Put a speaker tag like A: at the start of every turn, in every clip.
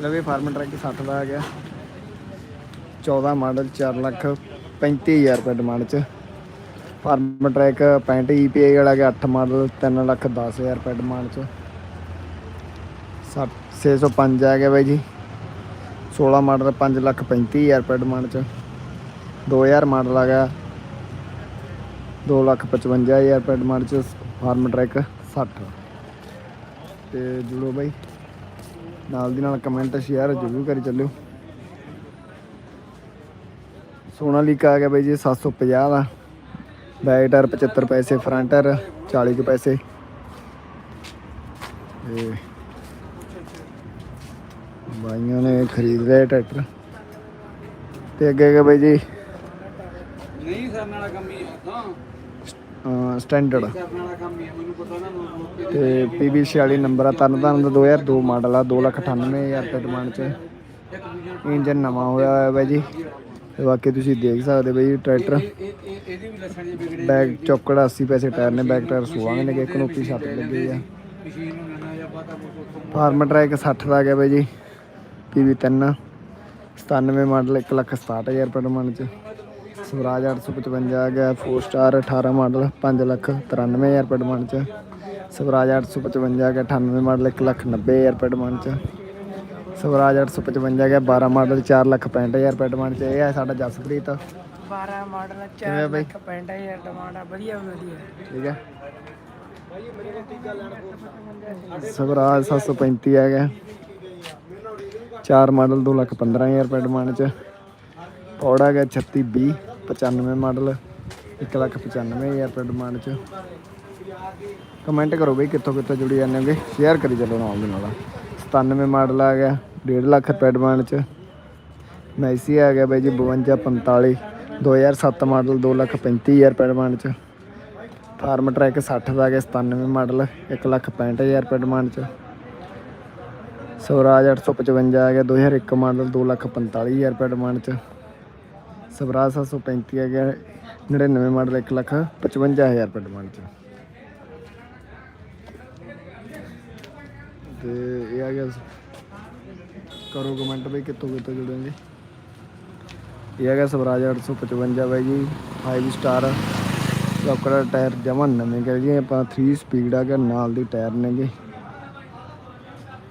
A: ਲਵੇ farm track 60 ਦਾ ਆ ਗਿਆ। 14 ਮਾਡਲ 4 ਲੱਖ 35000 ਰੁਪਏ ਡਿਮਾਂਡ ਚ। ਫਾਰਮ ਟਰੈਕ 65 EPI ਵਾਲਾ ਗਿਆ 8 ਮਾਡਲ 3 ਲੱਖ 10000 ਰੁਪਏ ਡਿਮਾਂਡ ਚ। ਸੱਤ- 605 ਆ ਗਿਆ ਬਾਈ ਜੀ। 16 ਮਾਡਲ 5 ਲੱਖ 35000 ਰੁਪਏ ਡਿਮਾਂਡ ਚ। 2000 ਮਾਡਲ ਆ ਗਿਆ 2 ਲੱਖ 55000 ਰੁਪਏ ਡਿਮਾਂਡ ਚ ਫਾਰਮ ਟਰੈਕ 60 ਤੇ ਜੁੜੋ ਬਾਈ। ਨਾਲ ਦੀ ਨਾਲ ਕਮੈਂਟ ਸ਼ੇਅਰ ਜ਼ਰੂਰ ਕਰੀ ਚੱਲਿਓ। ਸੋਨਾ ਲੀਕ ਆ ਗਿਆ ਬਾਈ ਜੀ 750 ਦਾ। ਬੈਕ ਟਾਇਰ 75 ਪੈਸੇ ਫਰੰਟ ਟਾਇਰ 40 ਕੁ ਪੈਸੇ। ਤੇ ਬਾਈਆਂ ਨੇ ਖਰੀਦ ਲਿਆ ਟਰੈਕਟਰ। ਤੇ ਅੱਗੇ ਅੱਗੇ ਬਾਈ ਜੀ।
B: ਨਹੀਂ ਕਰਨ ਵਾਲਾ ਕੰਮ ਹੀ ਹਾਂ।
A: ਸਟੈਂਡਰਡ
B: ਨਾ
A: ਤੇ PB 46 ਨੰਬਰ ਆ ਤਰਨਤਾਰਨ ਦਾ 2002 ਮਾਡਲ ਆ 298000 ਰੁਪਏ ਡਿਮਾਂਡ ਚ।
B: ਇੱਕ
A: ਇੰਜਨ ਨਵਾਂ ਹੋਇਆ ਹੋਇਆ ਬਾਈ ਜੀ। ਤੇ ਬਾਕੀ ਤੁਸੀਂ ਦੇਖ ਸਕਦੇ ਬਾਈ ਟਰੈਕਟਰ। ਬੈਕ ਚੌਕੜਾ 80 ਪੈਸੇ ਟਾਇਰ ਨੇ ਬੈਕ ਟਾਇਰ ਸੁਆਂਗੇ ਨੇ ਕਿ ਕਨੋਪੀ ਛੱਤ ਲੱਗੀ ਆ।
B: ਨੂੰ
A: ਫਾਰਮ ਟਰੈਕ 60 ਦਾ ਗਿਆ ਬਾਈ ਜੀ PB 3 97 ਮਾਡਲ 167000 ਰੁਪਏ ਡਿਮਾਂਡ ਚ। ਸਵਰਾਜ 855 ਆ ਗਿਆ 4 ਸਟਾਰ 18 ਮਾਡਲ 5 ਲੱਖ 93000 ਰੁਪਏ ਡਿਮਾਂਡ ਚ। ਸਵਰਾਜ 855 ਆ ਗਿਆ 98 ਮਾਡਲ 1 ਲੱਖ 90000 ਰੁਪਏ ਡਿਮਾਂਡ ਚ। ਸਵਰਾਜ 855 ਆ ਗਿਆ 12 ਮਾਡਲ 4 ਲੱਖ 65000 ਰੁਪਏ ਡਿਮਾਂਡ ਚ। ਇਹ ਆ ਸਾਡਾ ਜਸਪ੍ਰੀਤ।
C: 12 ਮਾਡਲ
A: ਕਿਵੇਂ ਆ
C: 4
A: ਬਈ?
C: ਲੱਖ 65000 ਡਿਮਾਂਡ ਆ ਵਧੀਆ ਵਧੀਆ।
A: ਠੀਕ ਹੈ। ਸਵਰਾਜ 735 ਆ ਗਿਆ 4 ਮਾਡਲ 2 ਲੱਖ 15000 ਰੁਪਏ ਡਿਮਾਂਡ ਚ। ਪੌੜਾ ਗਿਆ 3620 95 ਮਾਡਲ 1 ਲੱਖ 95000 ਰੁਪਏ ਡਿਮਾਂਡ ਚ। ਕਮੈਂਟ ਕਰੋ ਬਈ ਕਿੱਥੋਂ ਕਿੱਥੋਂ ਜੁੜੀ ਜਾਂਦੇ ਹੋਗੇ ਸ਼ੇਅਰ ਕਰੀ ਚੱਲੋ ਨਾਲ ਦੇ ਨਾਲ। 97 ਮਾਡਲ ਆ ਗਿਆ 1.5 ਲੱਖ ਰੁਪਏ ਡਿਮਾਂਡ ਚ। ਮੈਸੀ ਆ ਗਿਆ ਬਾਈ ਜੀ 5245 2007 ਮਾਡਲ 2 ਲੱਖ 35000 ਰੁਪਏ ਡਿਮਾਂਡ ਚ। ਫਾਰਮ ਟਰੈਕ 60 ਦਾ ਆ ਗਿਆ 97 ਮਾਡਲ 1 ਲੱਖ 65000 ਰੁਪਏ ਡਿਮਾਂਡ ਚ। ਸਵਰਾਜ 855 ਆ ਗਿਆ 2001 ਮਾਡਲ 2 ਲੱਖ 45000 ਰੁਪਏ ਡਿਮਾਂਡ ਚ। ਸਵਰਾਜ 735 ਆ ਗਿਆ 99 ਮਾਡਲ 1 ਲੱਖ 55000 ਰੁਪਏ ਡਿਮਾਂਡ ਚ। ਤੇ ਇਹ ਆ ਗਿਆ ਕਰੋ ਕਮੈਂਟ ਬਈ ਕਿੱਥੋਂ ਕਿੱਥੋਂ ਜੁੜੋਗੇ। ਇਹ ਆ ਗਿਆ ਸਵਰਾਜ 855 ਬਾਈ ਜੀ 5 ਸਟਾਰ ਚੌਕੜਾ ਟਾਇਰ ਜਮਾ ਨਵੇਂ ਕਰ ਜੀ, ਆਪਾਂ 3 ਸਪੀਡ ਆ ਗਿਆ, ਨਾਲ ਦੀ ਟਾਇਰ ਨੇਗੇ।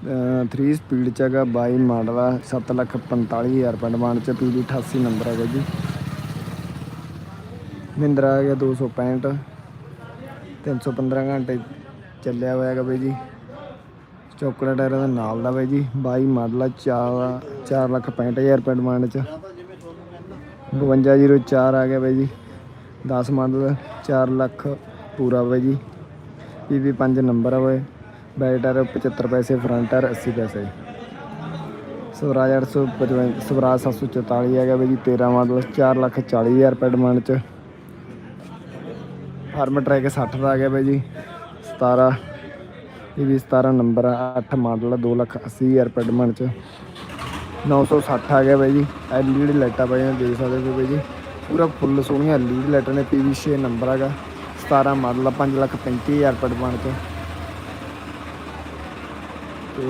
A: 3 ਸਪੀਡ ਚ ਹੈਗਾ 22 ਮਾਡਲ ਆ 7 ਲੱਖ 45000 ਰੁਪਏ ਡਿਮਾਂਡ ਚ ਪੀਡੀ 88 ਨੰਬਰ ਹੈਗਾ ਜੀ। ਮਹਿੰਦਰਾ ਆ ਗਿਆ 265 315 ਘੰਟੇ ਚੱਲਿਆ ਹੋਇਆ ਹੈਗਾ ਬਾਈ ਜੀ। ਚੌਕੜਾ ਟਾਇਰ ਦਾ ਨਾਲ ਦਾ ਬਾਈ ਜੀ 22 ਮਾਡਲ ਆ 4 4 ਲੱਖ 65000 ਰੁਪਏ ਡਿਮਾਂਡ ਚ। 5204 ਆ ਗਿਆ ਬਾਈ ਜੀ 10 ਮਾਡਲ 4 ਲੱਖ ਪੂਰਾ ਬਾਈ ਜੀ। ਪੀਵੀ 5 ਨੰਬਰ ਆ ਬਾਈ ਬੈਕ ਟਾਇਰ 75 ਪੈਸੇ ਫਰੰਟ ਟਾਇਰ 80 ਪੈਸੇ ਸਵਰਾਜ 855 ਸਵਰਾਜ 744 ਆ ਗਿਆ ਬਾਈ ਜੀ 13 ਮਾਡਲ 4 ਲੱਖ 40000 ਰੁਪਏ ਡਿਮਾਂਡ ਚ ਫਾਰਮ ਟਰੈਕ 60 ਦਾ ਆ ਗਿਆ ਬਾਈ ਜੀ 17 ਇਹ ਵੀ 17 ਨੰਬਰ ਆ 8 ਮਾਡਲ 2 ਲੱਖ 80000 ਰੁਪਏ ਡਿਮਾਂਡ ਚ 960 ਆ ਗਿਆ ਬਾਈ ਜੀ ਐਲਈਡੀ ਲਾਈਟਾਂ ਬਾਈ ਨੇ ਦੇਖ ਸਕਦੇ ਹੋ ਬਾਈ ਜੀ ਪੂਰਾ ਫੁੱਲ ਸੋਹਣੀਆਂ ਐਲਈਡੀ ਲਾਈਟਾਂ ਨੇ ਪੀਵੀ 6 ਨੰਬਰ ਹੈਗਾ 17 ਮਾਡਲ ਆ 5 ਲੱਖ 35000 ਰੁਪਏ ਡਿਮਾਂਡ ਚ ਤੇ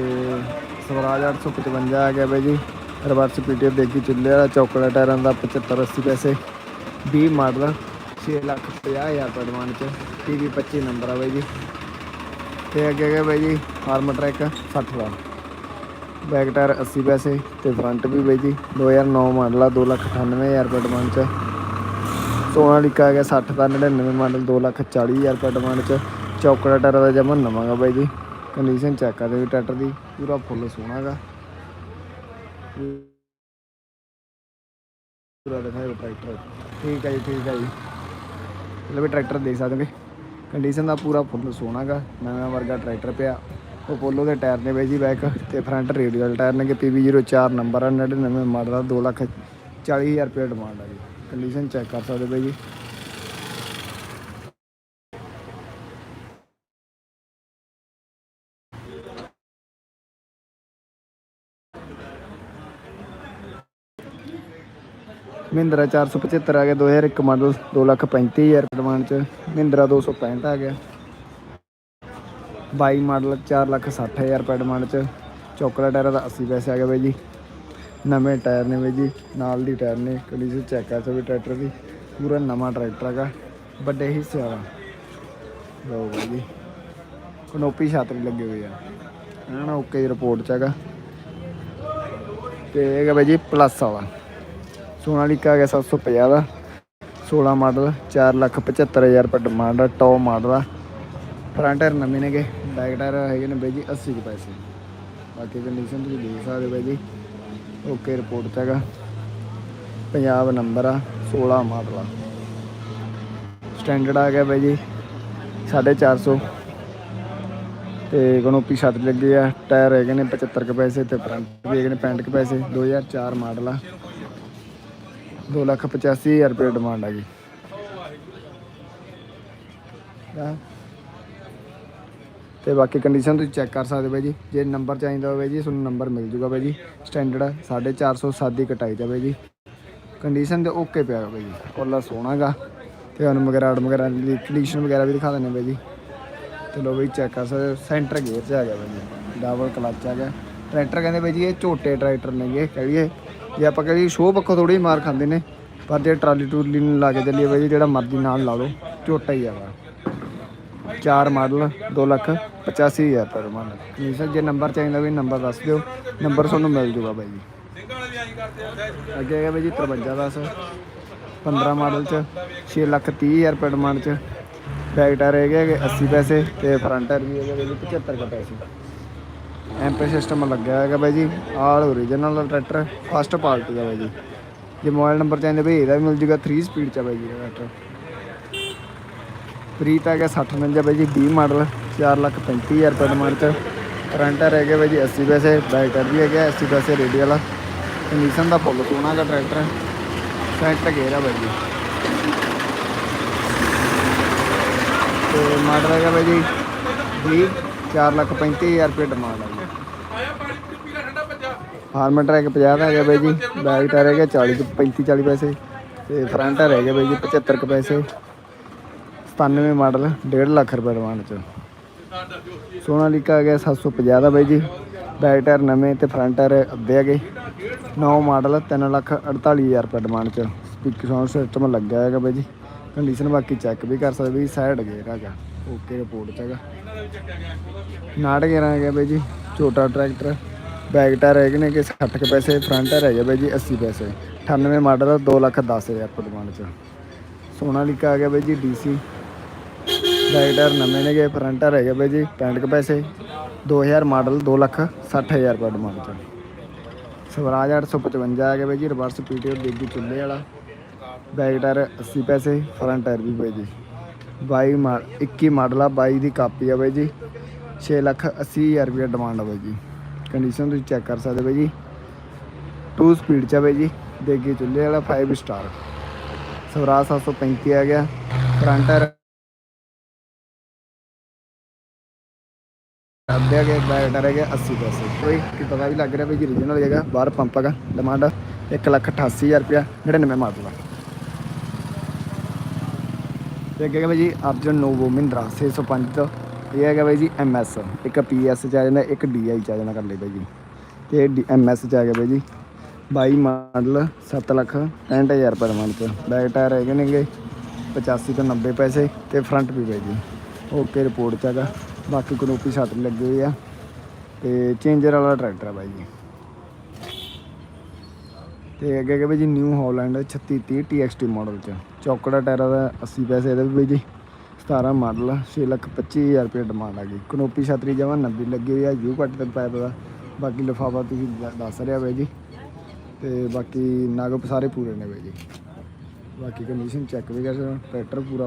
A: ਸਵਰਾਜ 855 ਆ ਗਿਆ ਬਾਈ ਜੀ। ਰਿਵਰਸ ਪੀਟੀਓ ਦੇਖੀ ਚੁੱਲੇ ਵਾਲਾ ਚੌਕੜਾ ਟਾਇਰਾਂ ਦਾ 75 80 ਪੈਸੇ। 20 ਮਾਡਲ 6 ਲੱਖ 50000 ਰੁਪਏ ਐਡਵਾਂਸ ਚ। ਟੀਵੀ 25 ਨੰਬਰ ਆ ਬਾਈ ਜੀ। ਤੇ ਅੱਗੇ ਗਿਆ ਬਾਈ ਜੀ, ਫਾਰਮ ਟਰੈਕ 60 ਦਾ ਬੈਕ ਟਾਇਰ 80 ਪੈਸੇ ਤੇ ਫਰੰਟ ਵੀ ਬਾਈ ਜੀ 2009 ਮਾਡਲ ਆ 2 ਲੱਖ 98000 ਰੁਪਏ ਡਿਮਾਂਡ ਚ। ਸੋਨਾ ਲਿਖਾ ਗਿਆ 60 ਦਾ 99 ਮਾਡਲ 2 ਲੱਖ 40000 ਰੁਪਏ ਡਿਮਾਂਡ ਚ। ਚੌਕੜਾ ਟਾਇਰ ਦਾ ਜਮਾ ਨਵਾਂਗਾ ਬਾਈ ਜੀ। ਕੰਡੀਸ਼ਨ ਚੈੱਕ ਕਰਦੇ ਵੀ ਟਰੈਕਟਰ ਦੀ, ਪੂਰਾ ਫੁੱਲ ਸੋਹਣਾ ਗਾ। ਪੂਰਾ ਦਿਖਾਓ ਟਰੈਕਟਰ। ਠੀਕ ਹੈ ਜੀ, ਠੀਕ ਹੈ ਜੀ। ਮਤਲਬ ਵੀ ਟਰੈਕਟਰ ਦੇਖ ਸਕਦੇ। ਹੋ ਕੰਡੀਸ਼ਨ ਦਾ ਪੂਰਾ ਫੁੱਲ ਸੋਹਣਾ ਗਾ। ਨਵਾਂ ਵਰਗਾ ਟਰੈਕਟਰ ਪਿਆ। ਉਹ ਪੋਲੋ ਦੇ ਟਾਇਰ ਨੇ ਬਾਈ ਜੀ ਬੈਕ ਤੇ ਫਰੰਟ ਰੇਡੀਅਲ ਟਾਇਰ ਨੇ ਕਿ PB04 ਨੰਬਰ ਆ। 99 ਮਾਡਲ ਆ। 2 ਲੱਖ 40000 ਰੁਪਏ ਡਿਮਾਂਡ ਆ ਜੀ। ਕੰਡੀਸ਼ਨ ਚੈੱਕ ਕਰ ਸਕਦੇ ਬਾਈ ਜੀ। ਮਹਿੰਦਰਾ 475 ਆ ਗਿਆ 2001 ਮਾਡਲ 2 ਲੱਖ 35000 ਰੁਪਏ ਡਿਮਾਂਡ ਚ, ਮਹਿੰਦਰਾ 265 ਆ ਗਿਆ। 22 ਮਾਡਲ 4 ਲੱਖ 60000 ਰੁਪਏ ਡਿਮਾਂਡ ਚ ਚੌਕੜਾ ਟਾਇਰ ਦਾ 80 ਪੈਸੇ ਆ ਗਿਆ ਬਾਈ ਜੀ। ਨਵੇਂ ਟਾਇਰ ਨੇ ਬਾਈ ਜੀ, ਨਾਲ ਦੀ ਟਾਇਰ ਨੇ ਕੰਡੀਸ਼ਨ ਚੈੱਕ ਕਰ ਸਕਦੇ ਟਰੈਕਟਰ ਦੀ, ਪੂਰਾ ਨਵਾਂ ਟਰੈਕਟਰ ਹੈਗਾ, ਵੱਡੇ ਹਿੱਸੇ ਵਾਲਾ। ਲਓ ਬਾਈ ਜੀ, ਕਨੋਪੀ ਛਾਤਰੀ ਲੱਗੇ ਹੋਏ ਆ। ਐਨ ਓਕੇ ਦੀ ਰਿਪੋਰਟ ਚ ਹੈਗਾ। ਤੇ ਇਹ ਹੈਗਾ ਬਾਈ ਜੀ ਪਲੱਸ ਵਾਲਾ। ਸੋਨਾਲੀਕਾ ਹੈਗਾ 750 ਦਾ 16 ਮਾਡਲ 475000 ਰੁਪਏ ਡਿਮਾਂਡ ਆ ਟੌਪ ਮਾਡਲ ਆ। ਫਰੰਟ ਟਾਇਰ ਨਵੇਂ ਨੇਗੇ ਬੈਕ ਟਾਇਰ ਹੈਗੇ ਨੇ ਬਾਈ ਜੀ 80 ਕੁ ਪੈਸੇ। ਬਾਕੀ ਕੰਡੀਸ਼ਨ ਤੁਸੀਂ ਦੇਖ ਸਕਦੇ ਹੋ ਬਾਈ ਜੀ ਓਕੇ ਰਿਪੋਰਟ ਚ ਹੈਗਾ। ਪੰਜਾਬ ਨੰਬਰ ਆ 16 ਮਾਡਲ ਆ। ਸਟੈਂਡਰਡ ਆ ਗਿਆ ਬਾਈ ਜੀ 450 ਤੇ ਕਨੋਪੀ ਛੱਤ ਲੱਗੇ ਆ ਟਾਇਰ ਹੈਗੇ ਨੇ 75 ਕੁ ਪੈਸੇ ਤੇ ਫਰੰਟ ਵੀ ਹੈਗੇ ਨੇ 65 ਕੁ ਪੈਸੇ 2004 ਮਾਡਲ ਆ। 2 ਲੱਖ 85 ਹਜ਼ਾਰ ਰੁਪਏ ਡਿਮਾਂਡ ਆ ਗਈ। ਆ। ਤੇ ਬਾਕੀ ਕੰਡੀਸ਼ਨ ਤੁਸੀਂ ਚੈੱਕ ਕਰ ਸਕਦੇ ਹੋ ਬਾਈ ਜੀ। ਜੇ ਨੰਬਰ ਚਾਹੀਦਾ ਹੋਵੇ ਜੀ, ਤੁਹਾਨੂੰ ਨੰਬਰ ਮਿਲ ਜੂਗਾ ਬਾਈ ਜੀ। ਸਟੈਂਡਰਡ 450 ਸਾਦੀ ਕਟਾਈ ਜਾਵੇ ਜੀ। ਕੰਡੀਸ਼ਨ ਤੇ ਓਕੇ ਪਿਆ ਬਾਈ ਜੀ। ਕੋਲਾ ਸੋਹਣਾਗਾ ਤੇ ਤੁਹਾਨੂੰ ਵਗੈਰਾ ਆੜ ਵਗੈਰਾ ਕੰਡੀਸ਼ਨ ਵਗੈਰਾ ਵੀ ਦਿਖਾ ਦਿੰਦੇ ਬਾਈ ਜੀ। ਤੇ ਲੋ ਬਈ ਚੈੱਕ ਕਰ ਸਕਦੇ ਸੈਂਟਰ ਗੇਅਰ 'ਚ ਆ ਗਿਆ ਬਾਈ ਜੀ। ਡਬਲ ਕਲਚ ਆ ਗਿਆ। ਟਰੈਕਟਰ ਕਹਿੰਦੇ ਬਾਈ ਜੀ, ਇਹ ਝੋਟੇ ਟਰੈਕਟਰ ਨੇਗੇ ਕਹੀਏ ਜੇ ਆਪਾਂ ਕਹੀਏ ਸ਼ੋਅ ਪੱਖੋਂ ਥੋੜੀ ਮਾਰ ਖਾਂਦੇ ਨੇ, ਪਰ ਜੇ ਟਰਾਲੀ ਟੂਲੀ ਨੂੰ ਲਾ ਕੇ ਚੱਲੀਏ ਬਾਈ ਜੀ, ਜਿਹੜਾ ਮਰਜ਼ੀ ਨਾਲ ਲਾ ਲਓ, ਝੋਟਾ ਹੀ ਆਗਾ ਚਾਰ ਮਾਡਲ 2 ਲੱਖ 85000 ਰੁਪਏ ਮੰਨ ਜੀ ਸਰ, ਜੇ ਨੰਬਰ ਚਾਹੀਦਾ ਵੀ ਨੰਬਰ ਦੱਸ ਦਿਓ, ਨੰਬਰ ਤੁਹਾਨੂੰ ਮਿਲ ਜੂਗਾ ਬਾਈ ਜੀ। ਅੱਗੇ ਹੈਗਾ ਬਾਈ ਜੀ 53 10 15 ਮਾਡਲ ਚ 6 ਲੱਖ 30000 ਰੁਪਏ ਡਿਮਾਂਡ ਚ। ਬੈਕ ਟਾਇਰ ਹੈਗੇ ਹੈਗੇ 80 ਪੈਸੇ ਤੇ ਫਰੰਟ ਟਾਇਰ ਵੀ ਹੈਗੇ ਜੀ 75 ਕੁ ਪੈਸੇ। ਐਂਪੇ ਸਿਸਟਮ ਲੱਗਿਆ ਹੈਗਾ ਬਾਈ ਜੀ, all original tractor first party ਦਾ ਬਾਈ ਜੀ। ਜੇ ਮੋਬਾਈਲ ਨੰਬਰ ਚਾਹੀਦੇ ਬਈ ਇਹਦਾ ਵੀ ਮਿਲ ਜੂਗਾ 3 ਸਪੀਡ ਚ ਆ ਬਾਈ ਜੀ ਇਹ ਟਰੈਕਟਰ ਪ੍ਰੀਤ ਹੈਗਾ 60 59 ਬਾਈ ਜੀ 20 ਮਾਡਲ 4 ਲੱਖ 35000 ਰੁਪਏ ਡਿਮਾਂਡ ਚ। ਫਰੰਟ ਟਾਇਰ ਹੈਗੇ ਬਾਈ ਜੀ 80 ਪੈਸੇ ਬੈਟਰ ਵੀ ਹੈਗਾ 80 ਪੈਸੇ ਰੇਡੀ ਵਾਲਾ। ਕੰਡੀਸ਼ਨ ਦਾ ਫੁੱਲ ਸੋਹਣਾ ਦਾ ਟਰੈਕਟਰ ਸੈਂਟ ਗੇਰਾ ਆ ਬਾਈ ਜੀ। ਤੇ ਮਾਡਲ ਹੈਗਾ ਬਾਈ ਜੀ 20 4 ਲੱਖ 35000 ਰੁਪਏ ਡਿਮਾਂਡ ਆ ਫਾਰਮੈਟ ਟਰੈਕ 50 ਦਾ ਹੈਗਾ ਬਾਈ ਜੀ ਬੈਕ ਟਾਇਰ ਹੈਗਾ 40 ਤੋਂ 35 40 ਪੈਸੇ ਤੇ ਫਰੰਟ ਟਾਇਰ ਹੈਗੇ ਬਾਈ ਜੀ 75 ਕੁ ਪੈਸੇ। 97 ਮਾਡਲ 1.5 ਲੱਖ ਰੁਪਏ ਡਿਮਾਂਡ ਚ। ਸੋਨਾਲੀਕਾ ਆ ਗਿਆ 750 ਦਾ ਬਾਈ ਜੀ। ਬੈਕ ਟਾਇਰ ਨਵੇਂ ਤੇ ਫਰੰਟ ਟਾਇਰ ਅੱਧੇ ਹੈਗੇ। ਨੌ ਮਾਡਲ 3 ਲੱਖ 48000 ਰੁਪਏ ਡਿਮਾਂਡ ਚ। ਸਪੀਕਰ ਸਾਊਂਡ ਸਿਸਟਮ ਲੱਗਿਆ ਹੈਗਾ ਬਾਈ ਜੀ। ਕੰਡੀਸ਼ਨ ਬਾਕੀ ਚੈੱਕ ਵੀ ਕਰ ਸਕਦੇ ਵੀ ਸਾਈਡ ਗੇਅਰ ਹੈਗਾ। ਓਕੇ ਰਿਪੋਰਟ ਚ ਹੈਗਾ। ਨਾਟ ਗੇਅਰ ਹੈਗਾ ਬਾਈ ਜੀ, ਛੋਟਾ ਟਰੈਕਟਰ ਬੈਕ ਟਾਇਰ ਹੈਗੇ ਨੇ ਕਿ 60 ਕੁ ਪੈਸੇ ਫਰੰਟ ਟਾਇਰ ਹੈਗੇ ਬਾਈ ਜੀ 80 ਪੈਸੇ। 98 ਮਾਡਲ 2 ਲੱਖ 10000 ਰੁਪਏ ਡਿਮਾਂਡ ਚ। ਸੋਨਾ ਸੋਨਾਲੀਕਾ ਆ ਗਿਆ ਬਾਈ ਜੀ ਡੀਸੀ ਟਾਇਰ ਨਵੇਂ ਨੇਗੇ ਫਰੰਟਰ ਹੈਗੇ ਬਾਈ ਜੀ 65 ਕੁ ਪੈਸੇ। 2000 ਮਾਡਲ 2 ਲੱਖ 60000 ਰੁਪਏ ਡਿਮਾਂਡ ਚ। ਸਵਰਾਜ 855 ਆ ਗਿਆ ਬਾਈ ਜੀ ਰਿਵਰਸ ਪੀਟੀਓ ਦੇਗੀ ਚੁੱਲੇ ਵਾਲਾ। ਬੈਕ ਟਾਇਰ 80 ਪੈਸੇ ਫਰੰਟ ਟਾਇਰ ਵੀ ਬਾਈ ਜੀ। 22 ਮਾ 21 ਮਾਡਲ ਆ 22 ਦੀ ਕਾਪੀ ਆ ਬਾਈ ਜੀ। 6 ਲੱਖ 80000 ਰੁਪਏ ਡਿਮਾਂਡ ਆ ਬਾਈ ਜੀ। ਕੰਡੀਸ਼ਨ ਤੁਸੀਂ ਚੈੱਕ ਕਰ ਸਕਦੇ ਬਾਈ ਜੀ। 2 ਸਪੀਡ ਚ ਆ ਬਾਈ ਜੀ। ਦੇਗੀ ਚੁੱਲੇ ਵਾਲਾ 5 ਸਟਾਰ ਸਵਰਾਜ 735 ਆ ਗਿਆ। ਫਰੰਟ ਟਾਇਰ ਅੱਧੇ ਅਗੇ ਬੈਗ ਡਰ ਹੈਗਾ 80 ਪੈਸੇ। ਕੋਈ ਕੀ ਪਤਾ ਵੀ ਲੱਗ ਰਿਹਾ ਵੀ ਜੀ ਰੀਜਨਲ ਜਗ੍ਹਾ, ਬਾਹਰ ਪੰਪ ਹੈਗਾ ਡਿਮਾਂਡ 188000 ਰੁਪਿਆ 99 ਮਾਡਲ ਦਾ ਤੇ ਅੱਗੇ ਹੈਗਾ ਬਾਈ ਜੀ, ਅਰਜਨ ਨੋਵੋ ਮਹਿੰਦਰਾ 605 ਤੋਂ। ਇਹ ਹੈਗਾ ਬਾਈ ਜੀ ਐਮਐਸ ਇੱਕ ਪੀਐਸ ਚ ਆ ਜਾਂਦਾ, ਇੱਕ ਡੀਆਈ ਚ ਆ ਜਾਂਦਾ ਕਰ ਲਈ ਬਾਈ ਜੀ। ਤੇ ਇਹ ਐਮਐਸ ਚ ਆ ਗਿਆ ਬਾਈ ਜੀ। 22 ਮਾਡਲ 7 ਲੱਖ 65000 ਰੁਪਏ ਡਿਮਾਂਡ ਚ। ਬੈਕ ਟਾਇਰ ਹੈਗੇ ਨੇਗੇ 85 ਤੋਂ 90 ਪੈਸੇ ਤੇ ਫਰੰਟ ਵੀ ਬਾਈ ਜੀ। ਓਕੇ ਰਿਪੋਰਟ ਚ ਹੈਗਾ। ਬਾਕੀ ਕਨੋਪੀ ਛੱਤ ਲੱਗੇ ਹੋਏ ਆ। ਤੇ ਚੇਂਜਰ ਵਾਲਾ ਟਰੈਕਟਰ ਆ ਬਾਈ ਜੀ। ਤੇ ਅੱਗੇ ਹੈਗਾ ਬਾਈ ਜੀ ਨਿਊ ਹਾਲੈਂਡ 3630 TXT ਮਾਡਲ ਚ। ਚੌਕੜਾ ਟਾਇਰਾਂ ਦਾ 80 ਪੈਸੇ ਇਹਦਾ ਵੀ ਬਾਈ ਜੀ। 17 ਮਾਡਲ 6 ਲੱਖ 25000 ਰੁਪਏ ਡਿਮਾਂਡ ਆ ਗਈ। ਕਨੋਪੀ ਛਤਰੀ ਜਮਾ 90 ਲੱਗੀ ਹੋਈ ਆ, ਯੂ ਕੱਟ 'ਤੇ ਪਾਇਆ ਪਤਾ ਬਾਕੀ ਲਿਫਾਫਾ ਤੁਸੀਂ ਦ- ਦੱਸ ਰਿਹਾ ਬਾਈ ਜੀ। ਤੇ ਬਾਕੀ ਨਗ ਸਾਰੇ ਪੂਰੇ ਨੇ ਬਾਈ ਜੀ। ਬਾਕੀ ਕੰਡੀਸ਼ਨ ਚੈੱਕ ਵੀ ਕਰ ਸਕਦੇ ਟਰੈਕਟਰ ਪੂਰਾ